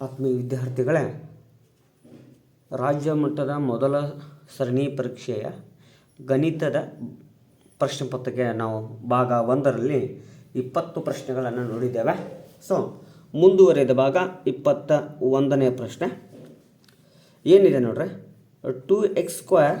ಆತ್ಮೀಯ ವಿದ್ಯಾರ್ಥಿಗಳೇ, ರಾಜ್ಯ ಮಟ್ಟದ ಮೊದಲ ಸರಣಿ ಪರೀಕ್ಷೆಯ ಗಣಿತದ ಪ್ರಶ್ನೆ ಪತ್ರಿಕೆ ನಾವು ಭಾಗ ಒಂದರಲ್ಲಿ ಇಪ್ಪತ್ತು ಪ್ರಶ್ನೆಗಳನ್ನು ನೋಡಿದ್ದೇವೆ. ಸೊ, ಮುಂದುವರೆದ ಭಾಗ ಇಪ್ಪತ್ತ ಒಂದನೇ ಪ್ರಶ್ನೆ. ಏನಿದೆ ನೋಡ್ರಿ? Two x square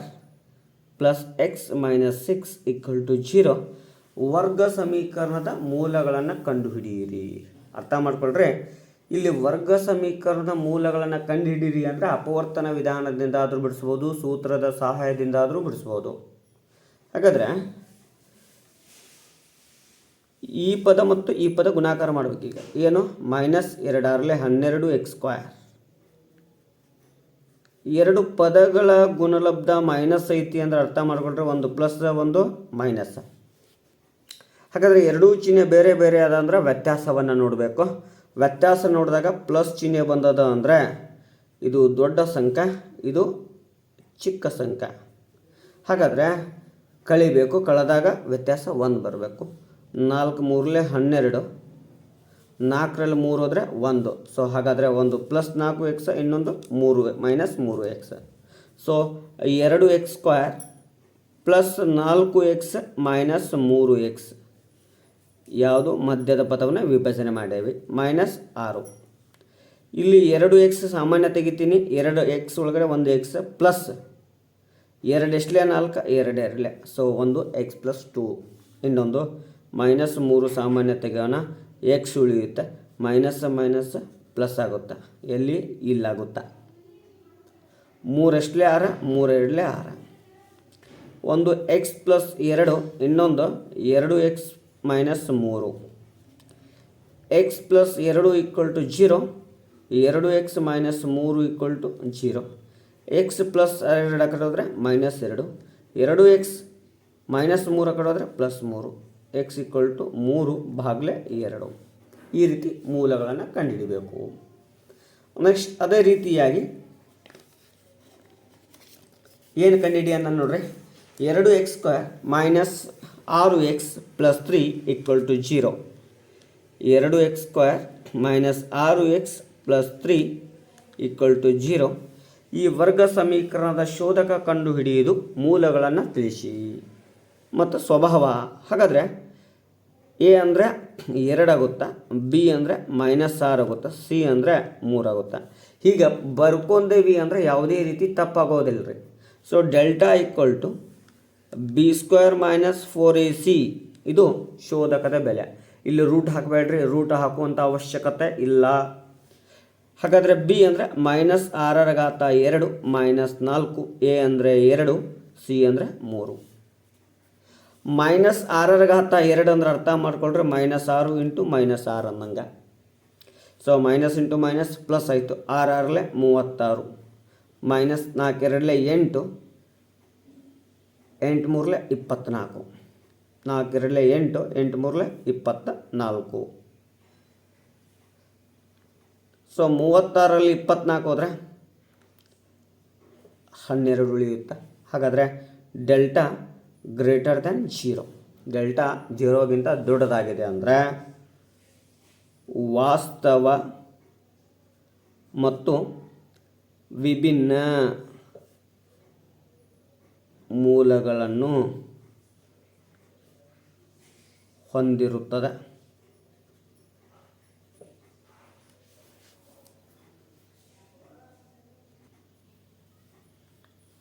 plus x minus six equal to zero ವರ್ಗ ಸಮೀಕರಣದ ಮೂಲಗಳನ್ನು ಕಂಡುಹಿಡಿಯಿರಿ. ಅರ್ಥ ಮಾಡ್ಕೊಳ್ರಿ? ಇಲ್ಲಿ ವರ್ಗ ಸಮೀಕರಣದ ಮೂಲಗಳನ್ನು ಕಂಡುಹಿಡಿಯಿರಿ ಅಂದರೆ ಅಪವರ್ತನ ವಿಧಾನದಿಂದ ಆದರೂ ಬಿಡಿಸ್ಬೋದು, ಸೂತ್ರದ ಸಹಾಯದಿಂದ ಆದರೂ ಬಿಡಿಸ್ಬೋದು. ಹಾಗಾದರೆ ಈ ಪದ ಮತ್ತು ಈ ಪದ ಗುಣಾಕಾರ ಮಾಡಬೇಕೀಗ ಏನು? ಮೈನಸ್ ಎರಡರಲ್ಲೇ ಹನ್ನೆರಡು ಎಕ್ಸ್ ಸ್ಕ್ವಯರ್ ಎರಡು ಪದಗಳ ಗುಣಲಬ್ಧ ಮೈನಸ್ ಐತಿ ಅಂದ್ರೆ ಅರ್ಥ ಮಾಡ್ಕೊಂಡ್ರೆ ಒಂದು ಪ್ಲಸ್ ಒಂದು ಮೈನಸ್. ಹಾಗಾದರೆ ಎರಡೂ ಚಿಹ್ನೆ ಬೇರೆ ಬೇರೆ ಅದ ಅಂದ್ರೆ ವ್ಯತ್ಯಾಸವನ್ನು ನೋಡಬೇಕು. ವ್ಯತ್ಯಾಸ ನೋಡಿದಾಗ ಪ್ಲಸ್ ಚಿಹ್ನೆ ಬಂದದ ಅಂದರೆ ಇದು ದೊಡ್ಡ ಸಂಖ್ಯೆ, ಇದು ಚಿಕ್ಕ ಸಂಖ್ಯೆ. ಹಾಗಾದರೆ ಕಳಿಬೇಕು, ಕಳೆದಾಗ ವ್ಯತ್ಯಾಸ ಒಂದು ಬರಬೇಕು. ನಾಲ್ಕು ಮೂರಲೇ ಹನ್ನೆರಡು, ನಾಲ್ಕರಲ್ಲಿ ಮೂರು ಹೋದರೆ ಒಂದು. ಸೊ ಹಾಗಾದರೆ ಒಂದು ಪ್ಲಸ್ ನಾಲ್ಕು ಎಕ್ಸ್ ಇನ್ನೊಂದು ಮೂರು ಮೈನಸ್ ಮೂರು ಎಕ್ಸ್ ಸೊ ಎರಡು ಎಕ್ಸ್ ಸ್ಕ್ವೇರ್ ಪ್ಲಸ್ ನಾಲ್ಕು ಎಕ್ಸ್ ಮೈನಸ್ ಮೂರು ಎಕ್ಸ್ ಯಾವುದು? ಮಧ್ಯದ ಪದವನ್ನು ವಿಭಜನೆ ಮಾಡೇವಿ. ಮೈನಸ್ ಆರು. ಇಲ್ಲಿ ಎರಡು ಎಕ್ಸ್ ಸಾಮಾನ್ಯ ತೆಗಿತೀನಿ. ಎರಡು ಎಕ್ಸ್ ಒಳಗಡೆ ಒಂದು ಎಕ್ಸ್ ಪ್ಲಸ್ ಎರಡು ಎಷ್ಟಲೇ? ನಾಲ್ಕು. ಎರಡು ಎರಡಲೇ. ಸೊ ಒಂದು ಎಕ್ಸ್ ಪ್ಲಸ್ ಟೂ ಇನ್ನೊಂದು ಮೈನಸ್ ಮೂರು ಸಾಮಾನ್ಯ ತೆಗೆಯೋಣ. ಎಕ್ಸ್ ಉಳಿಯುತ್ತೆ. ಮೈನಸ್ ಮೈನಸ್ ಪ್ಲಸ್ ಆಗುತ್ತೆ. ಎಲ್ಲಿ? ಇಲ್ಲಾಗುತ್ತಾ? ಮೂರೆಷ್ಟಲೇ? ಆರ. ಮೂರೆರಡಲೇ? ಆರ. ಒಂದು ಎಕ್ಸ್ ಪ್ಲಸ್ ಎರಡು. ಇನ್ನೊಂದು ಎರಡು ಎಕ್ಸ್ ಮೈನಸ್ ಮೂರು. ಎಕ್ಸ್ ಪ್ಲಸ್ ಎರಡು ಈಕ್ವಲ್ ಟು ಜೀರೋ ಎರಡು ಎಕ್ಸ್ ಮೈನಸ್ ಮೂರು equal to zero x plus ಎರಡು ಆ ಕಡೆ ಹೋದರೆ ಮೈನಸ್ ಎರಡು. ಎರಡು ಎಕ್ಸ್ ಮೈನಸ್ ಮೂರು ಆ ಕಡೆ ಹೋದರೆ ಪ್ಲಸ್ ಮೂರು. ಎಕ್ಸ್ ಈಕ್ವಲ್ ಟು ಮೂರು ಭಾಗಲೆ ಎರಡು. ಈ ರೀತಿ ಮೂಲಗಳನ್ನು ಕಂಡುಹಿಡಿಬೇಕು. ನೆಕ್ಸ್ಟ್ ಅದೇ ರೀತಿಯಾಗಿ ಏನು ಕಂಡುಹಿಡಿಯೋಣ ನೋಡ್ರಿ? ಎರಡು ಎಕ್ಸ್ ಸ್ಕ್ವೇರ್ ಮೈನಸ್ ಆರು x plus three equal to zero. ಎರಡು ಎಕ್ಸ್ ಸ್ಕ್ವೇರ್ ಮೈನಸ್ ಆರು x plus three equal to zero. ಈ ವರ್ಗ ಸಮೀಕರಣದ ಶೋಧಕ ಕಂಡುಹಿಡಿಯುವುದು ಮೂಲಗಳನ್ನು ತಿಳಿಸಿ. ಮತ್ತು ಸ್ವಭಾವ ಹಾಗಾದರೆ ಎ ಅಂದರೆ ಎರಡಾಗುತ್ತಾ, ಬಿ ಅಂದರೆ ಮೈನಸ್ ಆರು ಆಗುತ್ತಾ ಸಿ ಅಂದರೆ ಮೂರಾಗುತ್ತಾ. ಹೀಗೆ ಬರ್ಕೊಂಡೇವಿ ಅಂದರೆ ಯಾವುದೇ ರೀತಿ ತಪ್ಪಾಗೋದಿಲ್ಲ ರೀ so delta equal to b square minus four a c ಇದು ಶೋಧಕದ ಬೆಲೆ. ಇಲ್ಲಿ ರೂಟ್ ಹಾಕಬೇಡ್ರಿ ರೂಟ್ ಹಾಕುವಂಥ ಅವಶ್ಯಕತೆ ಇಲ್ಲ. ಹಾಗಾದರೆ ಬಿ ಅಂದರೆ ಮೈನಸ್ ಆರರ ಘಾತ ಎರಡು ಮೈನಸ್ ನಾಲ್ಕು ಎ ಅಂದರೆ ಎರಡು ಸಿ ಅಂದರೆ ಮೂರು. ಮೈನಸ್ ಆರರ ಘಾತ ಎರಡು ಅಂದ್ರೆ ಅರ್ಥ ಮಾಡ್ಕೊಳ್ರೆ ಮೈನಸ್ ಆರು ಇಂಟು ಮೈನಸ್ ಆರು ಅಂದಂಗೆ so minus into minus plus ಆಯಿತು. ಆರು ಆರಲೆ ಮೂವತ್ತಾರು. ಮೈನಸ್ ನಾಲ್ಕೆರಡಲೆ ಎಂಟು. ಎಂಟು ಮೂರಲೆ ಇಪ್ಪತ್ತ್ನಾಲ್ಕು. ನಾಲ್ಕೆರಡಲೆ ಎಂಟು ಎಂಟು ಮೂರಲೆ ಇಪ್ಪತ್ತ ನಾಲ್ಕು ಸೊ ಮೂವತ್ತಾರಲ್ಲಿ ಇಪ್ಪತ್ನಾಲ್ಕು ಹೋದರೆ ಹನ್ನೆರಡು ಉಳಿಯುತ್ತೆ. ಹಾಗಾದರೆ delta greater than zero delta ಜೀರೋಗಿಂತ ದೊಡ್ಡದಾಗಿದೆ ಅಂದರೆ ವಾಸ್ತವ ಮತ್ತು ವಿಭಿನ್ನ ಮೂಲಗಳನ್ನು ಹೊಂದಿರುತ್ತದೆ.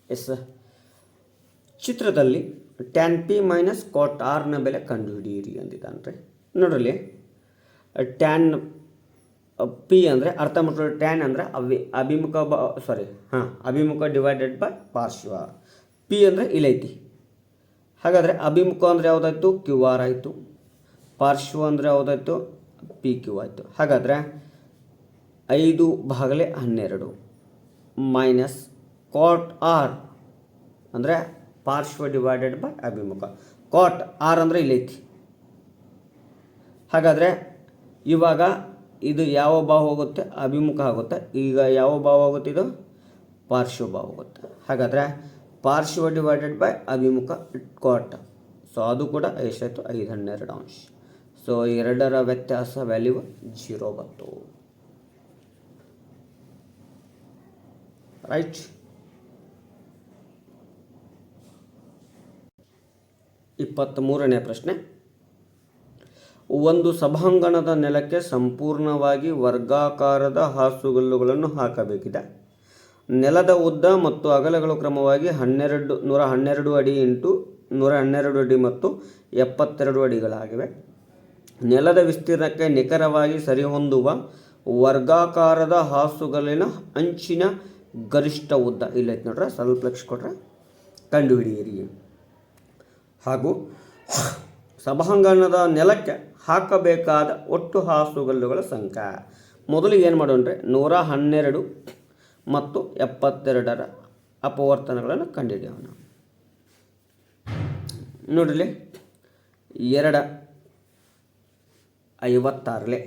ಎಸ್ ಚಿತ್ರದಲ್ಲಿ ಟ್ಯಾನ್ ಪಿ ಮೈನಸ್ ಕಾಟ್ ಆರ್ನ ಬೆಲೆ ಕಂಡುಹಿಡಿಯಿರಿ ಅಂದಿದ್ದಾನೆ ನೋಡ್ರಲ್ಲಿ ಟ್ಯಾನ್ ಪಿ ಅಂದರೆ ಅರ್ಥ ಮಾಡ್ಕೊಳ್ಳಿ ಟ್ಯಾನ್ ಅಂದರೆ ಅವಿ, ಅಭಿಮುಖ ಬ ಸಾರಿ ಹಾಂ, ಅಭಿಮುಖ ಡಿವೈಡೆಡ್ ಬೈ ಪಾರ್ಶ್ವ ಪಿ ಅಂದರೆ ಇಲೈತಿ ಹಾಗಾದರೆ ಅಭಿಮುಖ ಅಂದರೆ ಯಾವುದಾಯಿತು? ಕ್ಯೂ ಆರ್ ಆಯಿತು. ಪಾರ್ಶ್ವ ಅಂದರೆ ಯಾವುದಾಯಿತು? ಪಿ ಕ್ಯೂ ಆಯಿತು. ಹಾಗಾದರೆ ಐದು ಭಾಗಲೆ ಹನ್ನೆರಡು ಮೈನಸ್ ಕಾಟ್ ಆರ್ ಅಂದರೆ ಪಾರ್ಶ್ವ ಡಿವೈಡೆಡ್ ಬೈ ಅಭಿಮುಖ. ಕಾಟ್ ಆರ್ ಅಂದರೆ ಇಲೈತಿ ಹಾಗಾದರೆ ಇವಾಗ ಇದು ಯಾವ ಭಾವ ಹೋಗುತ್ತೆ? ಅಭಿಮುಖ ಆಗುತ್ತೆ. ಈಗ ಯಾವ ಭಾವ ಆಗುತ್ತೆ ಇದು? ಪಾರ್ಶ್ವ ಭಾವ ಆಗುತ್ತೆ ಹಾಗಾದರೆ ಪಾರ್ಶ್ವ ಡಿವೈಡೆಡ್ ಬೈ ಅಭಿಮುಖ ಕಾಟ್. ಸೊ ಅದು ಕೂಡ ಎಷ್ಟಾಯಿತು? ಐದು ಹನ್ನೆರಡು ಅಂಶ. ಸೊ ಎರಡರ ವ್ಯತ್ಯಾಸ ವ್ಯಾಲ್ಯೂ ಜೀರೋ ಬಂತು. ರೈಟ್ ಇಪ್ಪತ್ತ್ಮೂರನೇ ಪ್ರಶ್ನೆ. ಒಂದು ಸಭಾಂಗಣದ ನೆಲಕ್ಕೆ ಸಂಪೂರ್ಣವಾಗಿ ವರ್ಗಾಕಾರದ ಹಾಸುಗಲ್ಲುಗಳನ್ನು ಹಾಕಬೇಕಿದೆ. ನೆಲದ ಉದ್ದ ಮತ್ತು ಅಗಲಗಳು ಕ್ರಮವಾಗಿ ಹನ್ನೆರಡು, ನೂರ ಹನ್ನೆರಡು ಅಡಿ ಇಂಟು ನೂರ ಹನ್ನೆರಡು ಅಡಿ ಮತ್ತು ಎಪ್ಪತ್ತೆರಡು ಅಡಿಗಳಾಗಿವೆ. ನೆಲದ ವಿಸ್ತೀರ್ಣಕ್ಕೆ ನಿಖರವಾಗಿ ಸರಿಹೊಂದುವ ವರ್ಗಾಕಾರದ ಹಾಸುಗಲಿನ ಅಂಚಿನ ಗರಿಷ್ಠ ಉದ್ದ. ಇಲ್ಲೈತೆ ನೋಡ್ರೆ, ಸ್ವಲ್ಪ ಲಕ್ಷ ಕೊಟ್ರೆ ಕಂಡುಹಿಡಿಯಿರಿ. ಹಾಗೂ ಸಭಾಂಗಣದ ನೆಲಕ್ಕೆ ಹಾಕಬೇಕಾದ ಒಟ್ಟು ಹಾಸುಗಲ್ಲುಗಳ ಸಂಖ್ಯೆ. ಮೊದಲು ಏನು ಮಾಡೋಣ್ರೆ? ನೂರ ಹನ್ನೆರಡು ಮತ್ತು ಎಪ್ಪತ್ತೆರಡರ ಅಪವರ್ತನಗಳನ್ನು ಕಂಡುಹಿಡಿಯೋಣ ನೋಡಲಿ ಎರಡ ಐವತ್ತಾರಲೆ,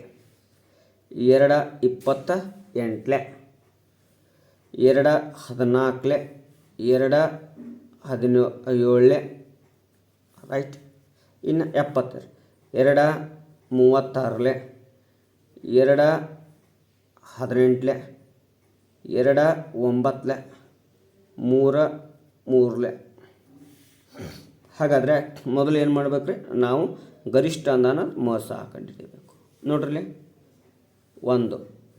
ಎರಡ ಇಪ್ಪತ್ತ ಎಂಟಲೆ, ಎರಡ ಹದಿನಾಲ್ಕಲೆ, ಎರಡ ಹದಿನೋ ಏಳಲೆ ರೈಟ್ ಇನ್ನು ಎಪ್ಪತ್ತೆರಡು, ಎರಡ ಮೂವತ್ತಾರಲೆ, ಎರಡ ಹದಿನೆಂಟ್ಲೆ ಎರಡ ಒಂಬತ್ತಲೆ ಮೂರ, ಮೂರಲೆ. ಹಾಗಾದರೆ ಮೊದಲು ಏನು ಮಾಡ್ಬೇಕ್ರಿ? ನಾವು ಗರಿಷ್ಠ ಅಂದಾನ ಮೋಸ ಕಂಡುಹಿಡಿಯಬೇಕು ನೋಡ್ರಿ ಒಂದು,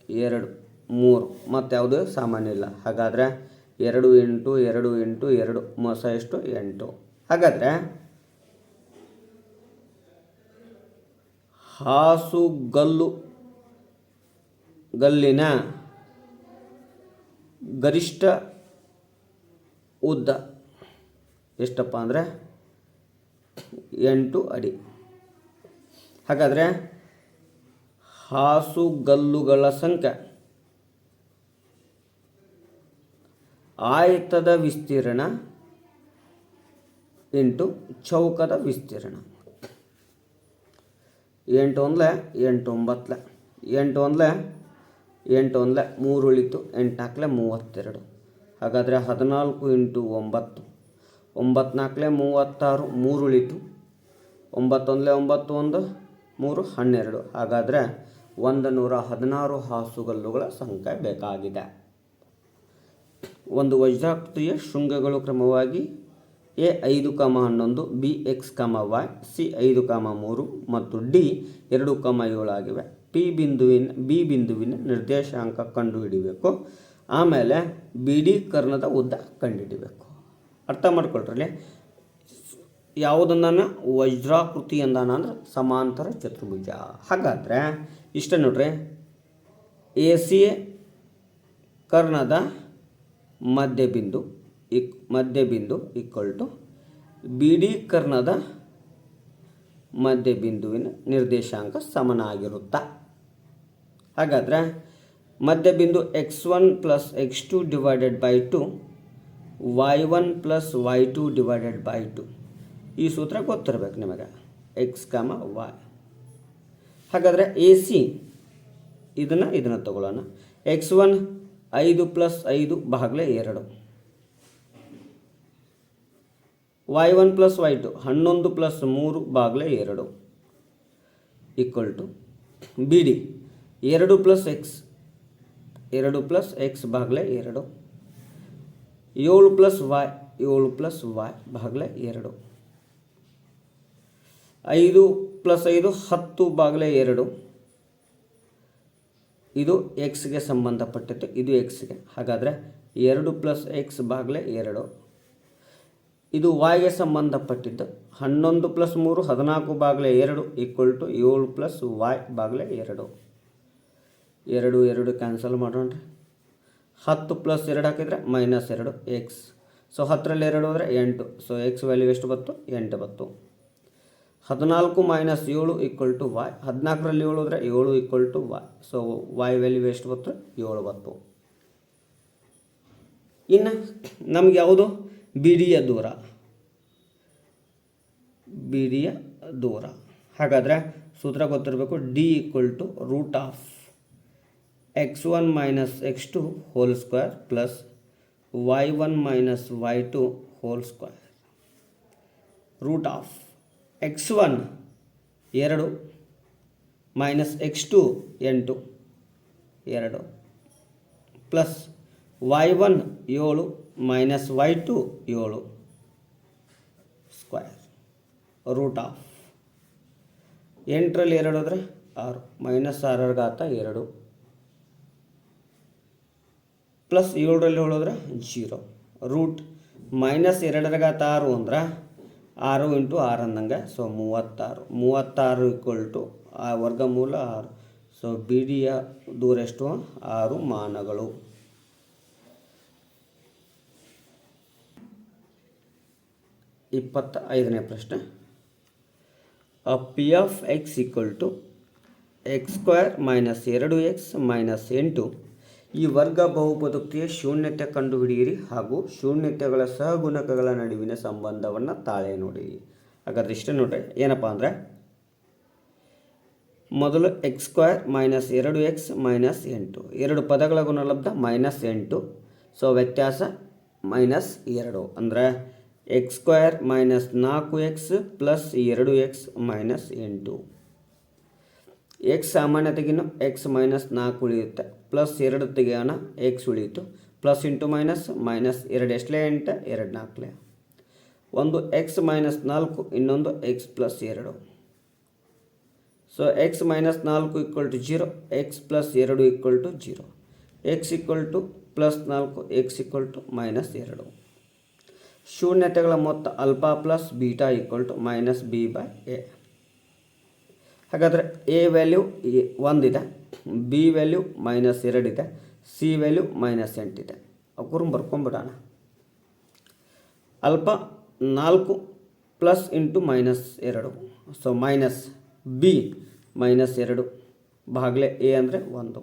ಎರಡು, ಮೂರು. ಮತ್ತು ಯಾವುದು? ಸಾಮಾನ್ಯ ಇಲ್ಲ. ಹಾಗಾದರೆ ಎರಡು ಎಂಟು ಎರಡು ಎಂಟು, ಎರಡು. ಮೋಸ ಎಷ್ಟು? ಎಂಟು. ಹಾಗಾದರೆ ಹಾಸುಗಲ್ಲು ಗಲ್ಲಿನ ಗರಿಷ್ಠ ಉದ್ದ ಎಷ್ಟಪ್ಪ ಅಂದರೆ ಎಂಟು ಅಡಿ. ಹಾಗಾದರೆ ಹಾಸುಗಲ್ಲುಗಳ ಸಂಖ್ಯೆ. ಆಯತದ ವಿಸ್ತೀರ್ಣ ಇಂಟು ಚೌಕದ ವಿಸ್ತೀರ್ಣ. ಎಂಟು ಒಂದ್ಲೆ ಎಂಟು ಒಂಬತ್ತಲೆ. ಎಂಟು ಒಂದ್ಲೆ ಎಂಟು ಒಂದ್ಲೆ ಮೂರು ಉಳಿತು, ಎಂಟು ನಾಲ್ಕಲೆ ಮೂವತ್ತೆರಡು. ಹಾಗಾದರೆ ಹದಿನಾಲ್ಕು ಇಂಟು ಒಂಬತ್ತು. ಒಂಬತ್ತು ನಾಲ್ಕಲೆ ಮೂವತ್ತಾರು, ಮೂರು ಉಳಿತು. ಒಂಬತ್ತೊಂದಲೇ ಒಂಬತ್ತು ಒಂದು, ಮೂರು ಹನ್ನೆರಡು. ಹಾಗಾದರೆ ಒಂದು ನೂರ ಹದಿನಾರು ಹಾಸುಗಲ್ಲುಗಳ ಸಂಖ್ಯೆ ಬೇಕಾಗಿದೆ. ಒಂದು ವಜ್ರಾಕೃತಿಯ ಶೃಂಗಗಳು ಕ್ರಮವಾಗಿ ಎ ಐದು ಕಾಮ ಹನ್ನೊಂದು, B x comma y, C ಐದು ಕಾಮ ಮೂರು ಮತ್ತು ಡಿ ಎರಡು ಕಾಮ ಏಳು ಪಿ ಬಿಂದುವಿನ ಬಿ ಬಿಂದುವಿನ ನಿರ್ದೇಶಾಂಕ ಕಂಡುಹಿಡಿಬೇಕು. ಆಮೇಲೆ ಬಿ ಡಿ ಕರ್ಣದ ಉದ್ದ ಕಂಡುಹಿಡಿಬೇಕು. ಅರ್ಥ ಮಾಡ್ಕೊಳ್ರಿ ಯಾವುದನ್ನ ವಜ್ರಾಕೃತಿ ಎಂದಾನ ಅಂದ್ರೆ ಸಮಾಂತರ ಚತುರ್ಭುಜ. ಹಾಗಾದರೆ, ಇಷ್ಟ ನೋಡ್ರಿ. ಎ ಸಿ ಕರ್ಣದ ಮಧ್ಯಬಿಂದು ಇಕ್ ಮಧ್ಯಬಿಂದು ಈಕ್ವಲ್ ಟು ಬಿ ಡಿ ಕರ್ಣದ ಮಧ್ಯಬಿಂದುವಿನ ನಿರ್ದೇಶಾಂಕ ಸಮನಾಗಿರುತ್ತಾ? ಹಾಗಾದರೆ ಮಧ್ಯಬಿಂದು x one plus x two divided by two y one plus y two divided by two ಈ ಸೂತ್ರ ಗೊತ್ತಿರಬೇಕು ನಿಮಗೆ. ಎಕ್ಸ್ ಕಾಮ ವೈ ಹಾಗಾದರೆ ಎ ಸಿ ಇದನ್ನು ಇದನ್ನು ತಗೊಳ್ಳೋಣ. ಎಕ್ಸ್ ಒನ್ ಐದು ಪ್ಲಸ್ ಐದು ಬಾಗ್ಲೆ ಎರಡು. Y one plus y two ಹನ್ನೊಂದು ಪ್ಲಸ್ ಮೂರು ಬಾಗಿಲೆ ಎರಡು. ಈಕ್ವಲ್ ಟು ಬಿ ಡಿ ಎರಡು ಪ್ಲಸ್ ಎಕ್ಸ್ ಎರಡು ಪ್ಲಸ್ ಎಕ್ಸ್ ಬಾಗ್ಲೆ ಎರಡು, ಏಳು ಪ್ಲಸ್ ವಾಯ್ ಏಳು ಪ್ಲಸ್ ವಾಯ್ ಬಾಗ್ಲೆ ಎರಡು. ಐದು ಪ್ಲಸ್ ಐದು ಹತ್ತು ಬಾಗಿಲೆ ಎರಡು. ಇದು ಎಕ್ಸ್ಗೆ ಸಂಬಂಧಪಟ್ಟಿತ್ತು, ಇದು ಎಕ್ಸ್ಗೆ ಹಾಗಾದರೆ ಎರಡು ಪ್ಲಸ್ ಎಕ್ಸ್ ಬಾಗಿಲೆ ಎರಡು. ಇದು ವಾಯ್ಗೆ ಸಂಬಂಧಪಟ್ಟಿದ್ದು, ಹನ್ನೊಂದು ಪ್ಲಸ್ ಮೂರು ಹದಿನಾಲ್ಕು ಬಾಗಿಲೆ ಎರಡು ಈಕ್ವಲ್ ಟು ಏಳು ಪ್ಲಸ್ ವಾಯ್ ಬಾಗಿಲೆ ಎರಡು. ಎರಡು ಎರಡು ಕ್ಯಾನ್ಸಲ್ ಮಾಡೋಣ ಹತ್ತು ಪ್ಲಸ್ ಎರಡು ಹಾಕಿದರೆ ಮೈನಸ್ ಎರಡು ಎಕ್ಸ್ ಸೊ ಹತ್ತರಲ್ಲಿ ಎರಡು ಹೋದರೆ ಎಂಟು. ಸೊ ಎಕ್ಸ್ ವ್ಯಾಲ್ಯೂ ಎಷ್ಟು ಬತ್ತು ಎಂಟು ಬತ್ತು ಹದಿನಾಲ್ಕು ಮೈನಸ್ ಏಳು ಈಕ್ವಲ್ ಟು ವಾಯ್ ಹದಿನಾಲ್ಕರಲ್ಲಿ ಏಳು ಹೋದರೆ ಏಳು equal to y so y value ಎಷ್ಟು ಬತ್ತು ಏಳು ಬತ್ತು ಇನ್ನು ನಮ್ಗೆ ಯಾವುದು? ಬಿಡಿಯ ದೂರ. ಬಿಡಿಯ ದೂರ. ಹಾಗಾದರೆ ಸೂತ್ರ ಗೊತ್ತಿರಬೇಕು d equal to root of x one minus x two whole square plus y one minus y two whole square root of x one ಎರಡು ಮೈನಸ್ ಎಕ್ಸ್ ಟು ಎಂಟು ಎರಡು ಪ್ಲಸ್ ವೈ ಒನ್ ಏಳು ಮೈನಸ್ ವೈ ಟು ಏಳು square root of ಎಂಟರಲ್ಲಿ ಎರಡು ಆದರೆ ಆರು minus ಆರರ ಘಾತ ಎರಡು. ಪ್ಲಸ್ ಏಳರಲ್ಲಿ ಹೇಳಿದ್ರೆ ಜೀರೋ. ರೂಟ್ ಮೈನಸ್ ಎರಡರ ಘಾತ ಆರು ಅಂದ್ರೆ ಆರು ಇಂಟು ಆರು ಅಂದಂಗೆ, ಸೊ ಮೂವತ್ತಾರು. ಮೂವತ್ತಾರು ಈಕ್ವಲ್ ಟು ಆ ವರ್ಗಮೂಲ ಆರು. ಸೊ ಬಿ ಡಿಯ ದೂರ ಎಷ್ಟು? ಆರು ಮಾನಗಳು. ಇಪ್ಪತ್ತ ಐದನೇ ಪ್ರಶ್ನೆ p of x equal to x square minus ಎರಡು ಎಕ್ಸ್ ಮೈನಸ್ ಎಂಟು ಈ ವರ್ಗ ಬಹುಪದೋಕ್ತಿಯ ಶೂನ್ಯತೆ ಕಂಡುಹಿಡಿಯಿರಿ ಹಾಗೂ ಶೂನ್ಯತೆಗಳ ಸಹಗುಣಕಗಳ ನಡುವಿನ ಸಂಬಂಧವನ್ನು ತಾಳೆ ನೋಡಿ. ಹಾಗಾದ್ರೆ ಇಷ್ಟೇ ನೋಡ್ರಿ, ಏನಪ್ಪ ಅಂದರೆ ಮೊದಲು ಎಕ್ಸ್ ಸ್ಕ್ವೇರ್ ಮೈನಸ್ ಎರಡು ಎಕ್ಸ್ ಮೈನಸ್ ಎಂಟು. ಎರಡು ಪದಗಳ ಗುಣಲಬ್ಧ ಮೈನಸ್ ಎಂಟು. ಸೊ ವ್ಯತ್ಯಾಸ ಮೈನಸ್ ಎರಡು. ಅಂದರೆ ಎಕ್ಸ್ ಸ್ಕ್ವೇರ್ ಮೈನಸ್ ನಾಲ್ಕು ಎಕ್ಸ್ ಪ್ಲಸ್ ಎರಡು ಎಕ್ಸ್ ಮೈನಸ್ ಎಂಟು. ಎಕ್ಸ್ ಸಾಮಾನ್ಯತೆಗಿನ್ನು ಎಕ್ಸ್ ಮೈನಸ್ ನಾಲ್ಕು ಉಳಿಯುತ್ತೆ. ಪ್ಲಸ್ ಎರಡು ತೆಗೆಯೋಣ ಎಕ್ಸ್ ಉಳಿಯಿತು. ಪ್ಲಸ್ ಇಂಟು ಮೈನಸ್ ಮೈನಸ್ ಎರಡು ಎಷ್ಟಲೇ? ಎಂಟು. ಎರಡು ನಾಲ್ಕಲೇ. ಒಂದು ಎಕ್ಸ್ ಮೈನಸ್ ನಾಲ್ಕು, ಇನ್ನೊಂದು ಎಕ್ಸ್ ಪ್ಲಸ್ ಎರಡು. ಸೊ ಎಕ್ಸ್ ಮೈನಸ್ ನಾಲ್ಕು equal to zero x plus ಎರಡು equal to zero x equal to plus ನಾಲ್ಕು ಎಕ್ಸ್ ಈಕ್ವಲ್ ಟು ಮೈನಸ್ ಎರಡು. ಶೂನ್ಯತೆಗಳ ಮೊತ್ತ alpha plus beta equal to minus b by a ಹಾಗಾದರೆ ಎ ವ್ಯಾಲ್ಯೂ ಒಂದಿದೆ. B value minus ಎರಡಿದೆ c value minus ಎಂಟಿದೆ ಅವ್ರು ಬರ್ಕೊಂಬಿಡೋಣ. ಅಲ್ಪ ನಾಲ್ಕು ಪ್ಲಸ್ ಇಂಟು ಮೈನಸ್ ಎರಡು. ಸೊ ಮೈನಸ್ ಬಿ ಮೈನಸ್ ಎರಡು ಬಾಗಿಲೆ ಎ ಅಂದರೆ ಒಂದು.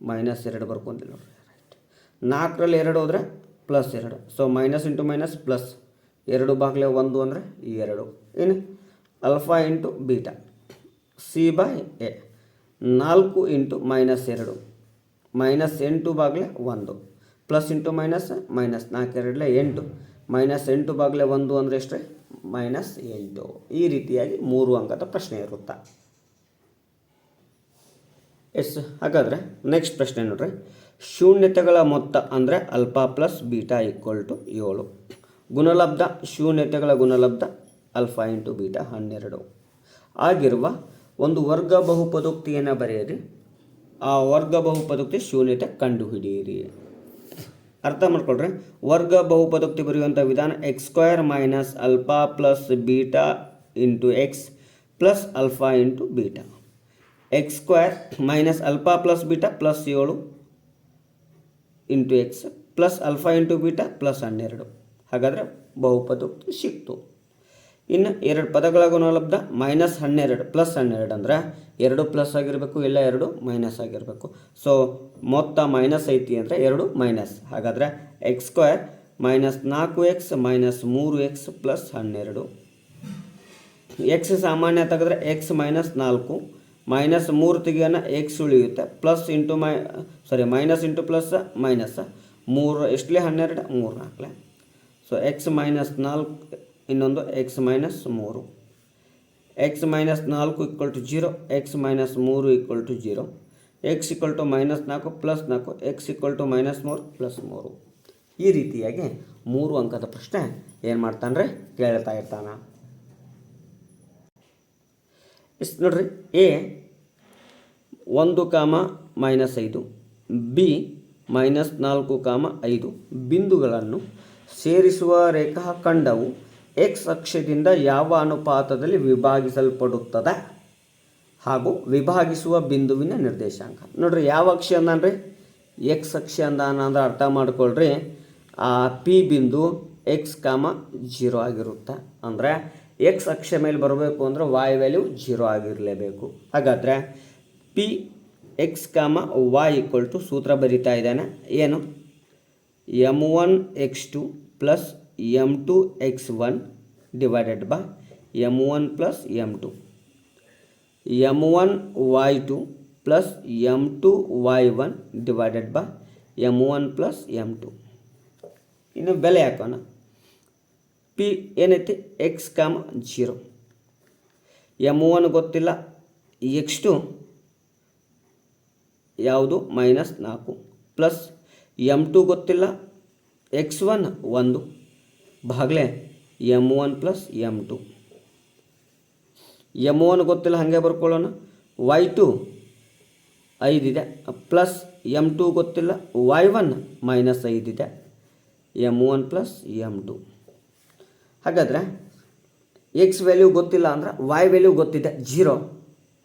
ಮೈನಸ್ ಎರಡು ಬರ್ಕೊಂಡಿಲ್ಲ ನೋಡ್ರಿ. ರೈಟ್ ನಾಲ್ಕರಲ್ಲಿ ಎರಡು ಹೋದರೆ ಪ್ಲಸ್ ಎರಡು. So minus into minus plus ಎರಡು ಬಾಗಿಲೆ ಒಂದು ಅಂದರೆ ಎರಡು. ಏನು? Alpha into beta c by a ನಾಲ್ಕು ಇಂಟು ಮೈನಸ್ ಎರಡು. ಮೈನಸ್ ಎಂಟು ಬಾಗ್ಲೆ ಒಂದು. ಪ್ಲಸ್ ಇಂಟು ಮೈನಸ್ ಮೈನಸ್ ನಾಲ್ಕು ಎರಡಲೆ ಎಂಟು. ಮೈನಸ್ ಎಂಟು ಬಾಗ್ಲೆ ಒಂದು ಅಂದರೆ ಎಷ್ಟೇ ಮೈನಸ್ ಎಂಟು. ಈ ರೀತಿಯಾಗಿ ಮೂರು ಅಂಕದ ಪ್ರಶ್ನೆ ಇರುತ್ತೆ? ಎಸ್, ಹಾಗಾದರೆ ನೆಕ್ಸ್ಟ್ ಪ್ರಶ್ನೆ ನೋಡ್ರಿ. ಶೂನ್ಯತೆಗಳ ಮೊತ್ತ ಅಂದರೆ alpha plus beta equal to ಏಳು. ಗುಣಲಬ್ಧ, ಶೂನ್ಯತೆಗಳ ಗುಣಲಬ್ಧ, ಅಲ್ಫಾ ಇಂಟು ಬೀಟಾ ಹನ್ನೆರಡು. ಆಗಿರುವ ಒಂದು ವರ್ಗ ಬಹುಪದೋಕ್ತಿಯನ್ನು ಬರೆಯಿರಿ ಆ ವರ್ಗ ಬಹುಪದೋಕ್ತಿ ಶೂನ್ಯತೆ ಕಂಡುಹಿಡಿಯಿರಿ. ಅರ್ಥ ಮಾಡ್ಕೊಳ್ರಿ. ವರ್ಗ ಬಹುಪದೋಕ್ತಿ ಬರೆಯುವಂಥ ವಿಧಾನ x square minus alpha plus beta into x plus alpha into beta x square minus alpha plus beta plus ಏಳು into x plus alpha into beta plus ಹನ್ನೆರಡು. ಹಾಗಾದರೆ ಬಹುಪದೋಕ್ತಿ ಸಿಕ್ತು. ಇನ್ನು ಎರಡು ಪದಗಳ ಗುಣಲಬ್ಧ ಮೈನಸ್ ಹನ್ನೆರಡು ಪ್ಲಸ್ ಹನ್ನೆರಡು ಅಂದರೆ ಎರಡು ಪ್ಲಸ್ ಆಗಿರಬೇಕು, ಇಲ್ಲ ಎರಡು ಮೈನಸ್ ಆಗಿರಬೇಕು. ಸೊ ಮೊತ್ತ ಮೈನಸ್ ಐತಿ ಅಂದರೆ ಎರಡು ಮೈನಸ್ ಹಾಗಾದರೆ ಎಕ್ಸ್ ಸ್ಕ್ವೇರ್ ಮೈನಸ್ ನಾಲ್ಕು ಎಕ್ಸ್ ಮೈನಸ್ ಮೂರು ಎಕ್ಸ್ ಪ್ಲಸ್ ಹನ್ನೆರಡು. ಎಕ್ಸ್ ಸಾಮಾನ್ಯ ತೆಗೆದ್ರೆ ಎಕ್ಸ್ ಮೈನಸ್ ನಾಲ್ಕು ಮೈನಸ್ ಮೂರು ತೆಗಿಯೋಣ ಎಕ್ಸ್ ಉಳಿಯುತ್ತೆ plus into my sorry minus into plus minus ಮೂರು, ಎಷ್ಟಲೇ? ಹನ್ನೆರಡು, ಮೂರು ನಾಲ್ಕಲೇ. ಸೊ ಎಕ್ಸ್ ಮೈನಸ್ ನಾಲ್ಕು ಇನ್ನೊಂದು ಎಕ್ಸ್ ಮೈನಸ್ ಮೂರು. ಎಕ್ಸ್ ಮೈನಸ್ ನಾಲ್ಕು equal to zero x minus ಮೂರು equal to zero x equal to minus ನಾಲ್ಕು ಪ್ಲಸ್ ನಾಲ್ಕು ಎಕ್ಸ್ ಈಕ್ವಲ್ ಟು ಮೈನಸ್ ಮೂರು ಪ್ಲಸ್ ಮೂರು. ಈ ರೀತಿಯಾಗಿ ಮೂರು ಅಂಕದ ಪ್ರಶ್ನೆ ಏನು ಮಾಡ್ತಾನೆ ಕೇಳ್ತಾ ಇರ್ತಾನೆ. ಇಸ್ ನೋಡ್ರಿ, ಎ ಒಂದು ಕಾಮ ಮೈನಸ್ ಐದು, ಬಿ ಮೈನಸ್ ನಾಲ್ಕು ಕಾಮ ಐದು. ಬಿಂದುಗಳನ್ನು ಸೇರಿಸುವ ರೇಖಾಖಂಡವು ಎಕ್ಸ್ ಅಕ್ಷದಿಂದ ಯಾವ ಅನುಪಾತದಲ್ಲಿ ವಿಭಾಗಿಸಲ್ಪಡುತ್ತದೆ? ಹಾಗೂ ವಿಭಾಗಿಸುವ ಬಿಂದುವಿನ ನಿರ್ದೇಶಾಂಕ. ನೋಡ್ರಿ, ಯಾವ ಅಕ್ಷ ಅಂದಾನ್ರಿ? ಎಕ್ಸ್ ಅಕ್ಷ ಅಂದ್ರೆ ಅರ್ಥ ಮಾಡ್ಕೊಳ್ರಿ. ಆ ಪಿ ಬಿಂದು ಎಕ್ಸ್ ಕಾಮ ಜೀರೋ ಆಗಿರುತ್ತೆ. ಅಂದರೆ ಎಕ್ಸ್ ಅಕ್ಷ ಮೇಲೆ ಬರಬೇಕು ಅಂದರೆ ವಾಯ್ ವ್ಯಾಲ್ಯೂ ಜೀರೋ ಆಗಿರಲೇಬೇಕು. ಹಾಗಾದರೆ P x comma y equal to ಸೂತ್ರ ಬರಿತಾ ಇದ್ದಾನೆ. ಏನು? M one x two plus m two x one divided by m one plus m two m one y two plus m two y one divided by m one plus m two ಇನ್ನು ಬೆಲೆ ಹಾಕೋಣ. P ಏನೈತಿ? X comma zero m one ಗೊತ್ತಿಲ್ಲ. X two ಯಾವುದು? Minus ನಾಲ್ಕು. Plus m two ಗೊತ್ತಿಲ್ಲ. X one ಒಂದು. ಭಾಗಲೆ, m one plus m two. M one ಗೊತ್ತಿಲ್ಲ, ಹಾಗೆ ಬರ್ಕೊಳ್ಳೋಣ. ವೈ ಟು ಐದಿದೆ ಪ್ಲಸ್ ಎಂ ಟು ಗೊತ್ತಿಲ್ಲ, y one minus ಐದಿದೆ, m one plus m two. ಹಾಗಾದರೆ ಎಕ್ಸ್ ವ್ಯಾಲ್ಯೂ ಗೊತ್ತಿಲ್ಲ ಅಂದ್ರೆ ವೈ ವ್ಯಾಲ್ಯೂ ಗೊತ್ತಿದೆ ಜೀರೋ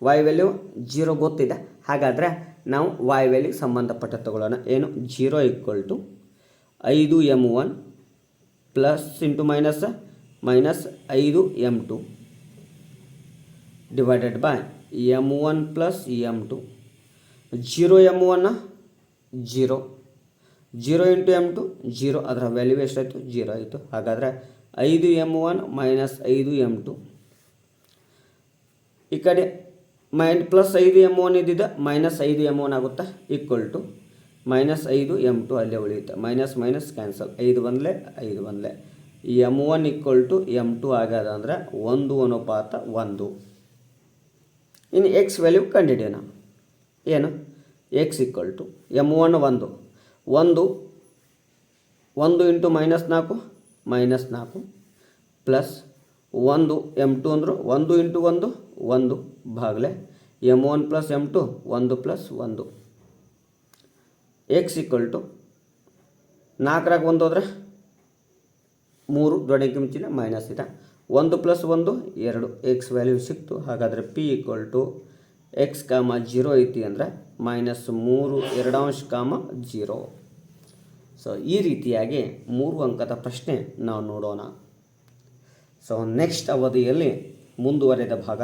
ವೈ ವ್ಯಾಲ್ಯೂ ಜೀರೋ ಗೊತ್ತಿದೆ. ಹಾಗಾದರೆ, ನಾವು ವೈ ವ್ಯಾಲ್ಯೂಗೆ ಸಂಬಂಧಪಟ್ಟ ತಗೊಳ್ಳೋಣ. ಏನು? ಜೀರೋ ಈಕ್ವಲ್ ಟು ಐದು m one plus into minus minus ಐದು m two divided by m one plus m two zero m ಒನ್ನ zero zero into m two zero ಅದರ ವ್ಯಾಲ್ಯೂ ಎಷ್ಟಾಯಿತು ಜೀರೋ ಆಯಿತು ಹಾಗಾದರೆ ಐದು ಎಂ ಒನ್ ಮೈನಸ್ ಐದು m two ಈ ಕಡೆ ಮೈನ್ ಪ್ಲಸ್ ಐದು ಎಂ ಒನ್ ಇದ್ದಿದ್ದ ಮೈನಸ್ ಐದು ಎಂ ಒನ್ ಆಗುತ್ತಾ ಈಕ್ವಲ್ ಟು ಮೈನಸ್ ಐದು ಎಂ ಟು ಅಲ್ಲೇ ಉಳಿಯುತ್ತೆ. Minus minus cancel. ಐದು ಬಂದಲೆ ಐದು ಬಂದಲೆ. M one equal to m two ಆಗ್ಯದ ಅಂದರೆ ಒಂದು ಅನುಪಾತ ಒಂದು. ಇನ್ನು ಎಕ್ಸ್ ವ್ಯಾಲ್ಯೂ ಕಂಡಿಡಿಯೋಣ ಏನು? X equal to m one ಒಂದು. ಒಂದು ಒಂದು ಇಂಟು ಮೈನಸ್ ನಾಲ್ಕು ಮೈನಸ್ ನಾಲ್ಕು ಪ್ಲಸ್ ಒಂದು ಎಂ ಟು ಅಂದರು ಒಂದು ಇಂಟು ಒಂದು ಒಂದು ಭಾಗಲೆ m one plus m two, ಒಂದು ಪ್ಲಸ್ ಒಂದು. ಎಕ್ಸ್ ಈಕ್ವಲ್ ಟು ನಾಲ್ಕರಾಗ ಒಂದು ಹೋದ್ರೆ ಮೂರು ದೊಡ್ಡ ಮಿಂಚಿನ ಮೈನಸ್ ಇದೆ ಒಂದು ಪ್ಲಸ್ ಒಂದು, ಎರಡು. ಎಕ್ಸ್ ವ್ಯಾಲ್ಯೂ ಸಿಕ್ತು. ಹಾಗಾದರೆ P equal to x comma zero ಐತಿ ಅಂದರೆ ಮೈನಸ್ ಮೂರು, ಎರಡಾಂಶ ಕಾಮ ಜೀರೋ ಸೊ ಈ ರೀತಿಯಾಗಿ ಮೂರು ಅಂಕದ ಪ್ರಶ್ನೆ ನಾವು ನೋಡೋಣ. ಸೊ ನೆಕ್ಸ್ಟ್ ಅವಧಿಯಲ್ಲಿ ಮುಂದುವರೆದ ಭಾಗ.